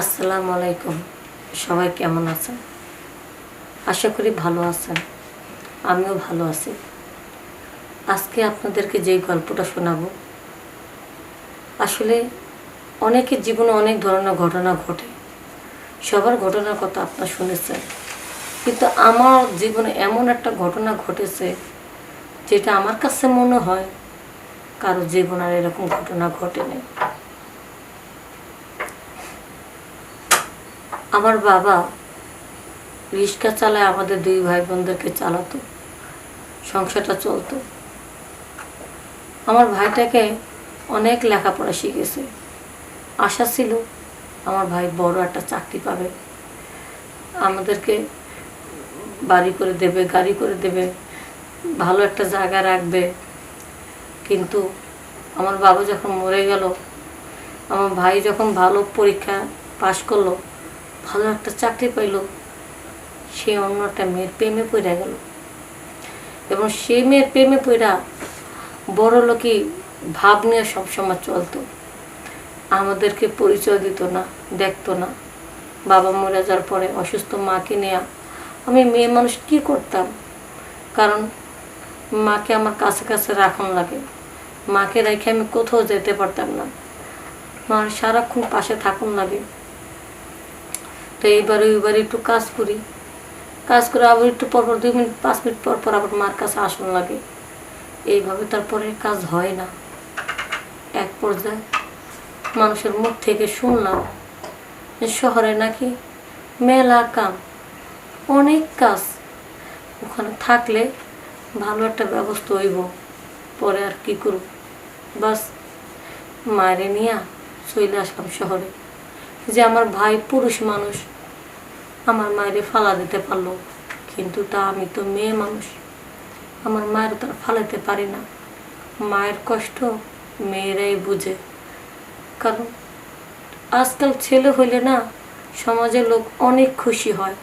আসসালামু আলাইকুম। সবাই কেমন আছেন? আশা করি ভালো আছেন। আমিও ভালো আছি। আজকে আপনাদেরকে যেই গল্পটা শোনাবো, আসলে অনেকের জীবনে অনেক ধরনের ঘটনা ঘটে। সবার ঘটনার কথা আপনার শুনেছেন। কিন্তু আমার জীবনে এমন একটা ঘটনা ঘটেছে, যেটা আমার কাছে মনে হয় কারও জীবন আর এরকম ঘটনা ঘটেনি। আমার বাবা রিক্সা চালায় আমাদের দুই ভাই বোনদেরকে চালাতো, সংসারটা চলতো। আমার ভাইটাকে অনেক লেখাপড়া শিখেছে। আশা ছিল আমার ভাই বড় একটা চাকরি পাবে। আমাদেরকে বাড়ি করে দেবে, গাড়ি করে দেবে, ভালো একটা জায়গা রাখবে। কিন্তু আমার বাবা যখন মরে গেল, আমার ভাই যখন ভালো পরীক্ষা পাশ করল ভালো একটা চাকরি পাইলো, সে অন্য একটা মেয়ের প্রেমে পড়ে গেল। এবং সেই মেয়ের প্রেমে পড়া বড় লোকই ভাব নিয়ে সবসময় চলতো। আমাদেরকে পরিচয় দিত না, দেখতো না। বাবা মরে যাওয়ার পরে অসুস্থ মাকে নেয়া, আমি মেয়ে মানুষ কি করতাম? কারণ মাকে আমার কাছে কাছে রাখন লাগে। মাকে রেখে আমি কোথাও যেতে পারতাম না। মার সারাক্ষণ পাশে থাকুন লাগে। তো এইবারে ওইবারে একটু কাজ করি। কাজ করে আবার একটু পর পর, দুই মিনিট, পাঁচ মিনিট পর পর আবার মার কাছে আসন লাগে। এইভাবে তারপরে কাজ হয় না। এক পর্যায়ে মানুষের মুখ থেকে শুনলাম যে শহরে নাকি মেলা কাম, অনেক কাজ। ওখানে থাকলে ভালো একটা ব্যবস্থা হইব। পরে আর কি করব? বাস মায়েরে নিয়ে চলে আসলাম শহরে। যে আমার ভাই পুরুষ মানুষ। আমার মায়েরে ফালা দিতে পারল, কিন্তু তা আমি তো মেয়ে মানুষ। আমার মায়ের তো ফালাতে পারি না। মায়ের কষ্ট মেয়েরাই বুঝে। কারণ আজকাল ছেলে হইলে না সমাজের লোক অনেক খুশি হয়।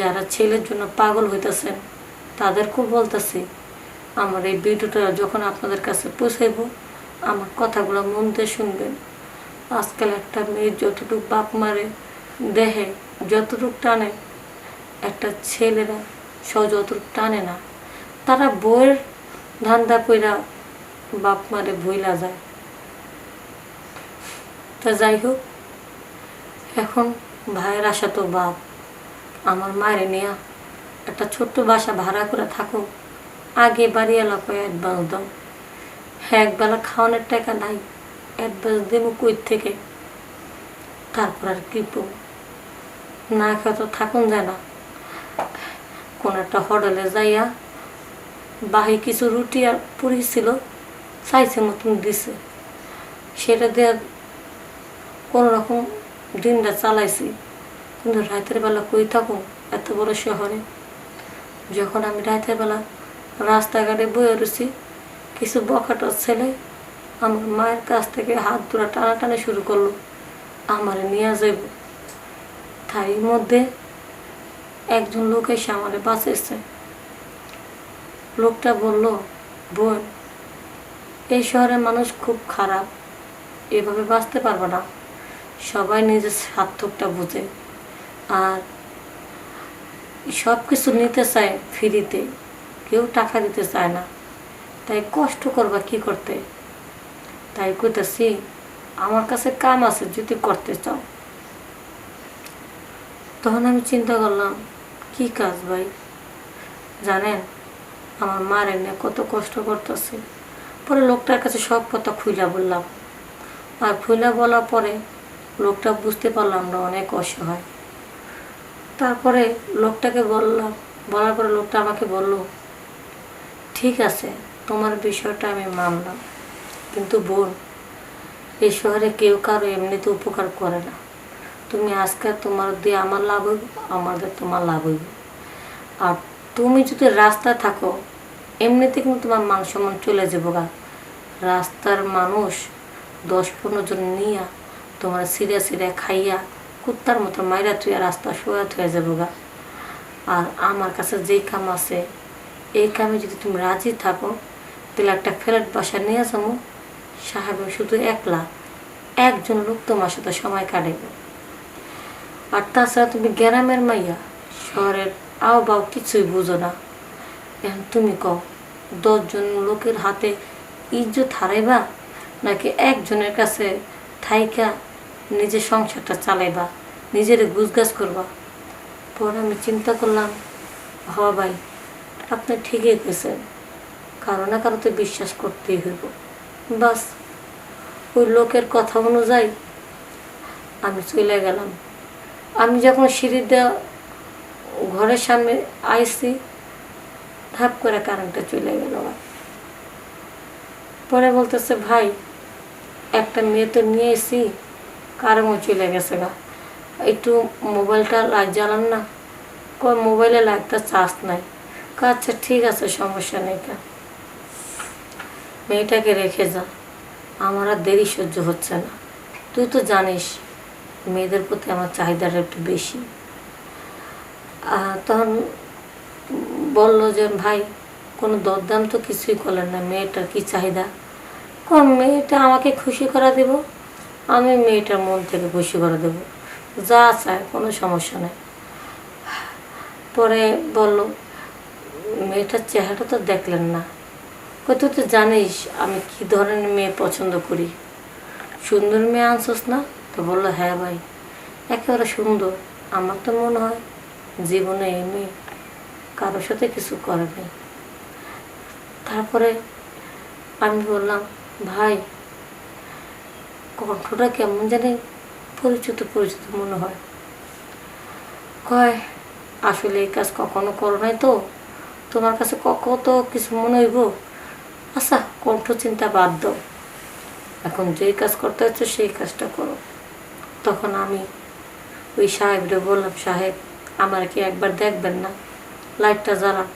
যারা ছেলের জন্য পাগল হইতেছেন তাদেরকেও বলতেছি, আমার এই ভিডিওটা যখন আপনাদের কাছে পৌঁছাইব, আমার কথাগুলো মন দিয়ে শুনবেন। আজকাল একটা মেয়ে যতটুকু বাপ মারে দেহে যতটুকু টানে, একটা ছেলেরা সহ যতটুকু টানে না। তারা বইয়ের ধান্দা কইরা বাপ মারে ভইলা যায়। তা যাই হোক, এখন ভাইয়ের আশা তো বাপ। আমার মায়ের নেয়া একটা ছোট্ট বাসা ভাড়া করে থাকো আগে বাড়ি এলাকা অ্যাডভান্স দাও। হ্যাঁ একবেলা খাওয়ানোর টাকা নাই। অ্যাডভান্স দেবো কই থেকে? তারপর আর কি করব না খেয়ে তো থাকুন যায় না। কোন একটা হোটেলে যাইয়া বাহি কিছু রুটি আর পুরি ছিল, চাইছে মতন দিছে। সেটা দিয়ে কোনো রকম দিনটা চালাইছি। কিন্তু রাতের বেলা কই থাকুন এত বড় শহরে। যখন আমি রাতের বেলা রাস্তাঘাটে বয়ে রয়েছি, কিছু বখাটার ছেলে আমার মায়ের কাছ থেকে হাত ধরা টানাটানি শুরু করল। আমারে নিয়ে যাইব। তারই মধ্যে একজন লোক এসে আমার বাঁচেছে লোকটা বলল, বোন, এই শহরের মানুষ খুব খারাপ। এভাবে বাঁচতে পারবে না। সবাই নিজের সার্থকটা বোঝে। আর সব কিছু নিতে চায় ফ্রিতে। কেউ টাকা দিতে চায় না। তাই কষ্ট করবা কি করতে? তাই কইতেছি, আমার কাছে কাম আছে, যদি করতে চাও। তখন আমি চিন্তা করলাম, কি কাজ ভাই? জানেন, আমার মার এনে কত কষ্ট করতেছে। পরে লোকটার কাছে সব কথা খুইলা বললাম। আর খুইলা বলার পরে লোকটা বুঝতে পারলাম না অনেক অসহায়। তারপরে লোকটাকে বললাম, বলার পরে লোকটা আমাকে বলল, ঠিক আছে, তোমার বিষয়টা আমি মানলাম। কিন্তু বোন, এই শহরে কেউ কারও এমনিতে উপকার করে না। তুমি আজকে তোমার দিয়ে আমার লাভ হইব আমাদের তোমার লাভ হইব। আর তুমি যদি রাস্তায় থাকো, এমনিতে কিন্তু তোমার মান সম্মান চলে যাব গা। রাস্তার মানুষ দশ পনেরো জন নিয়া তোমার সিরে সিরে খাইয়া কুত্তার মতো মাইরা তুই রাস্তা শোয়া থুয়ে যাব গা। আর আমার কাছে যেই কাম আছে, এই কামে যদি তুমি রাজি থাকো, তাহলে একটা ফ্ল্যাট বাসা নিয়ে যাব। সাহেব শুধু একলা। একজন লোক তোমার সাথে সময় কাটাইবে। আর তাছাড়া তুমি গ্রামের মাইয়া, শহরের আও বাও কিছুই বুঝো না। এখন তুমি কও, দশজন লোকের হাতে ইজ্জত হারাইবা, নাকি একজনের কাছে থাইকা নিজের সংসারটা চালাইবা, নিজের গুজগাছ করবা? পরে আমি চিন্তা করলাম, হ ভাই, আপনি ঠিকই কেছেন কারও না কারও তো বিশ্বাস করতেই হইব। বাস, ওই লোকের কথা অনুযায়ী আমি চলে গেলাম। আমি যখন সিঁড়ি দেওয়া ঘরের সামনে আইসি, ধাপ করে কারেন্টটা চলে গেল। পরে বলতেছে, ভাই, একটা মেয়ে তো নিয়ে এসি কারেন্টও চলে গেছে গা। একটু মোবাইলটা লাইট জ্বালান না। কয়, মোবাইলে লাইটটা চার্জ নাই। আচ্ছা ঠিক আছে, সমস্যা নেই কা। মেয়েটাকে রেখে যা। আমার আর দেরি সহ্য হচ্ছে না। তুই তো জানিস, মেয়েদের প্রতি আমার চাহিদাটা একটু বেশি। তখন বলল যে, ভাই, কোনো দরদাম তো কিছুই করলেন না। মেয়েটার কি চাহিদা? কম মেয়েটা আমাকে খুশি করা দেব? আমি মেয়েটার মন থেকে খুশি করে দেব। যা চায় কোনো সমস্যা নেই। পরে বলল, মেয়েটার চেহারা তো দেখলেন না। তুই তো জানিস আমি কি ধরনের মেয়ে পছন্দ করি। সুন্দর মেয়ে আনছোস না? তো বলল হ্যাঁ ভাই, একেবারে সুন্দর। আমার তো মনে হয় জীবনে এই মেয়ে কারোর সাথে কিছু করে নাই। তারপরে আমি বললাম, ভাই, কণ্ঠটা কেমন জানি পরিচিত পরিচিত মনে হয়। কয়, আসলে এই কাজ কখনো করো নাই তো? তোমার কাছে কত কিছু মনে হইব? আচ্ছা কণ্ঠ চিন্তা বাদ দাও। এখন যেই কাজ করতে হচ্ছে, সেই কাজটা করো। তখন আমি ওই সাহেবরে বললাম, সাহেব, আমার কি একবার দেখবেন না? লাইটটা জ্বালান।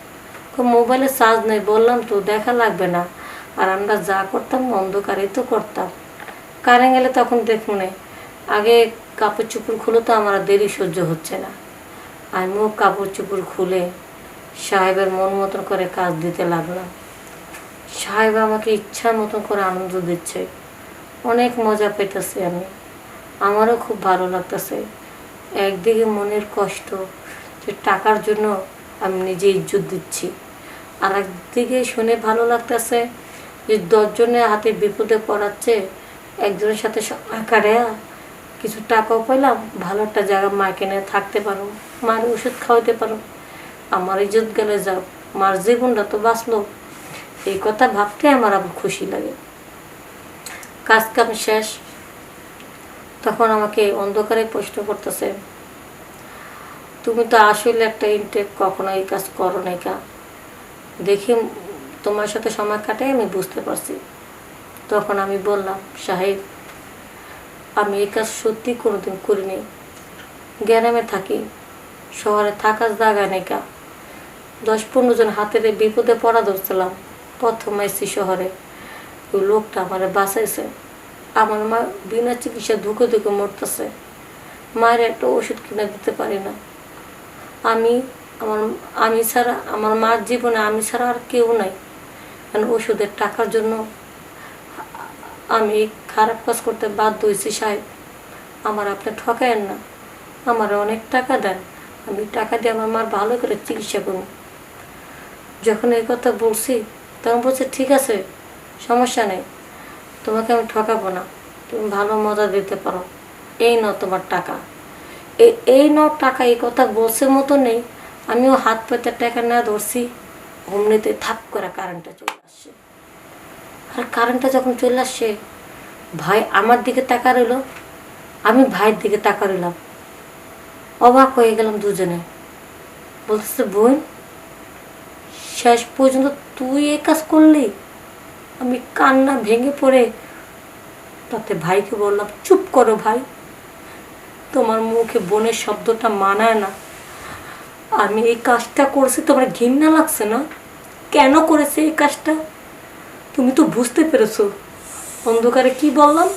মোবাইলে চার্জ নেই, বললাম তো, দেখা লাগবে না। আর আমরা যা করতাম, অন্ধকারেই তো করতাম। কারেন্ট গেলে তখন দেখুন আগে কাপড় চুপড় খুলে তো আমার দেরি সহ্য হচ্ছে না। আমিও কাপড় চুপড় খুলে সাহেবের মন মতন করে কাজ দিতে লাগলাম। সাহেব আমাকে ইচ্ছা মতন করে আনন্দ দিচ্ছে। অনেক মজা পেতেছি আমি। আমারও খুব ভালো লাগতেছে। একদিকে মনের কষ্ট যে টাকার জন্য আমি নিজে ইজ্জত দিচ্ছি। আর একদিকে শুনে ভালো লাগতেছে যে দশজনের হাতে বিপদে পড়াচ্ছে, একজনের সাথে কাটায়া কিছু টাকাও পেলাম ভালো একটা জায়গা মাকে নিয়ে থাকতে পারো মার ওষুধ খাওয়াতে পারো। আমার ইজ্জত গেলে যাও, মার জীবনটা তো বাঁচলো। এই কথা ভাবতে আমার আবার খুশি লাগে। কাজ কাম শেষ। তখন আমাকে অন্ধকারে প্রশ্ন করতেছে, তুমি তো আসলে একটা ইনটেক কখনো এই কাজ করো নাই কা? দেখি তোমার সাথে সময় কাটাই আমি বুঝতে পারছি। তখন আমি বললাম, সাহেব, আমি এই কাজ সত্যি কোনোদিন করিনি। গ্রামে থাকি, শহরে থাকার জায়গা নেই কা। দশ পনেরো জন হাতের বিপদে পড়া ধরছিলাম। প্রথম এসছি শহরে। ওই লোকটা আমার বাঁচাইছে। আমার মা বিনা চিকিৎসা ধুকে ধুকে মরতেছে। মায়ের একটা ওষুধ কিনে দিতে পারি না। আমি, আমার, আমি ছাড়া, আমার মার জীবনে আমি ছাড়া আর কেউ নাই। কারণ ওষুধের টাকার জন্য আমি খারাপ কাজ করতে বাধ্য হয়েছি সাহেব। আমার আপনি ঠকায়েন না। আমার অনেক টাকা দেন। আমি টাকা দিয়ে আমার মার ভালো করে চিকিৎসা করুন যখন এই কথা বলছি তখন বলছে, ঠিক আছে, সমস্যা নেই। তোমাকে আমি ঠকাবো না। তুমি ভালো মজা দিতে পারো। এই নাও তোমার টাকা। এই এই নাও টাকা, এই কথা বলছে মতো নেই। আমিও হাত পেতে টাকা না ধরছি। অমনিতে থাপ করে কারেন্টটা চলে আসছে। আর কারেন্টটা যখন চলে আসছে, ভাই আমার দিকে তাকা রইল আমি ভাইয়ের দিকে তাকা রইলাম অবাক হয়ে গেলাম দুজনে। বলতেছে, বোন শেষ পর্যন্ত তুই এই কাজ করলি? আমি কান্না ভেঙে পড়ে তাতে ভাইকে বললাম, চুপ করো ভাই। তোমার মুখে বোনের শব্দটা মানায় না। আমি এই কাজটা করেছি, তোমার ঘৃণা লাগছে না? কেন করেছে এই কাজটা? তুমি তো বুঝতে পেরেছ। অন্ধকারে কি বললাম?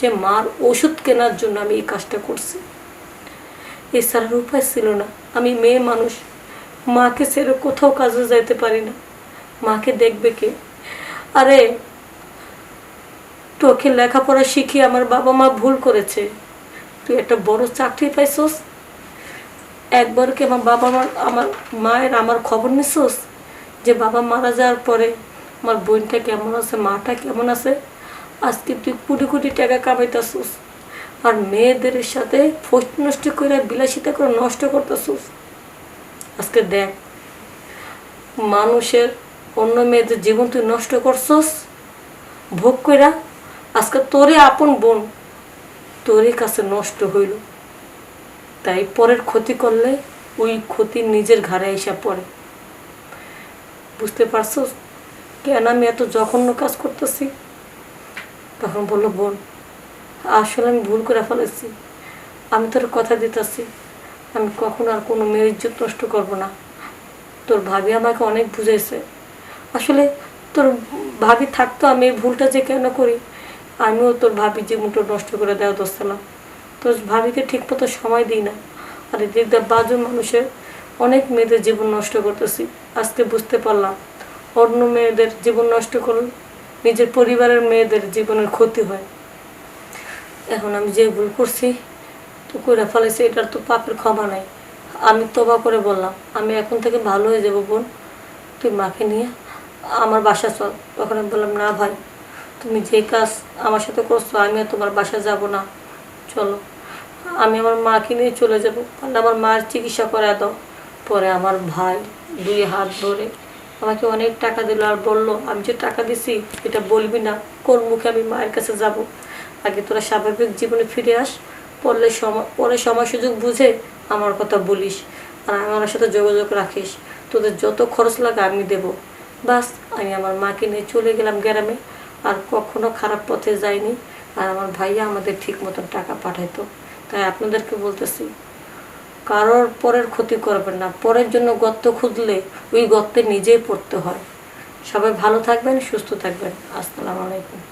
যে মার ওষুধ কেনার জন্য আমি এই কাজটা করছি। এছাড়ার উপায় ছিল না। আমি মেয়ে মানুষ মাকে ছেড়ে কোথাও কাজে যাইতে পারি না। মাকে দেখবে কে? আরে, তোকে লেখাপড়া শিখি আমার বাবা মা ভুল করেছে। তুই তুই একটা বড় চাকরি পাইছস? একবার কি আমার বাবা মার আমার মায়ের আমার খবর নিছস? যে বাবা মারা যাওয়ার পরে আমার বোনটা কেমন আছে, মাটা কেমন আছে? আজকে তুই কোটি কোটি টাকা কামাইতেছস। আর মেয়েদের সাথে ফোস্ট নষ্ট করে বিলাসিতা করে নষ্ট করতেছস। আজকে দেখ, মানুষের অন্য মেয়েদের জীবন তুই নষ্ট করছস, ভোগ কইরা আজকে তোরে আপন বোন তোরই কাছে নষ্ট হইল। তাই পরের ক্ষতি করলে ওই ক্ষতি নিজের ঘাড়ে এসে পড়ে। বুঝতে পারছ কেন আমি এত জঘন্য কাজ করতেছি? তখন বলল, বোন, আসলে আমি ভুল করে ফেলেছি। আমি তোর কথা দিতেছি। আমি কখনো আর কোনো মেয়ের ইজ্জত নষ্ট করব না। তোর ভাবি আমাকে অনেক বুঝেছে আসলে তোর ভাবি থাকতো আমি এই ভুলটা যে কেন করি? আমিও তোর ভাবি যে মুটো নষ্ট করে দেওয়া দোষলাম তোর ভাবিকে ঠিক মতো সময় দিই না। আর এদিক দিয়ে বাজু মানুষের অনেক মেয়েদের জীবন নষ্ট করতেছি। আজকে বুঝতে পারলাম। অন্য মেয়েদের জীবন নষ্ট করলে নিজের পরিবারের মেয়েদের জীবনের ক্ষতি হয়। এখন আমি যে ভুল করছি তো করে ফেলেছি এটার তো পাপের ক্ষমা নাই। আমি তবা করে বললাম, আমি এখন থেকে ভালো হয়ে যাব বোন, তুই মাকে নিয়ে আমার বাসা চল। তখন আমি বললাম, না ভাই, তুমি যে কাজ আমার সাথে করছ, আমি আর তোমার বাসা যাব না। চলো, আমি আমার মাকে নিয়ে চলে যাব। পারলে আমার মার চিকিৎসা করা দাও। পরে আমার ভাই দুই হাত ধরে আমাকে অনেক টাকা দিল আর বলল, আমি যে টাকা দিছি, এটা বলবি না, কোন মুখে আমি মায়ের কাছে যাব? আগে তোরা স্বাভাবিক জীবনে ফিরে আস পড়লে সময় পরে সময় সুযোগ বুঝে আমার কথা বলিস আর আমার সাথে যোগাযোগ রাখিস। তোদের যত খরচ লাগে আমি দেব। বাস, আমি আমার মাকে নিয়ে চলে গেলাম গ্রামে আর কখনো খারাপ পথে যাইনি আর আমার ভাইয়া আমাদের ঠিক মতন টাকা পাঠাইতো। তাই আপনাদেরকে বলতেছি, কারোর পরের ক্ষতি করবেন না। পরের জন্য গর্ত খুঁজলে ওই গর্তে নিজেই পড়তে হয়। সবাই ভালো থাকবেন, সুস্থ থাকবেন। আসসালামু আলাইকুম।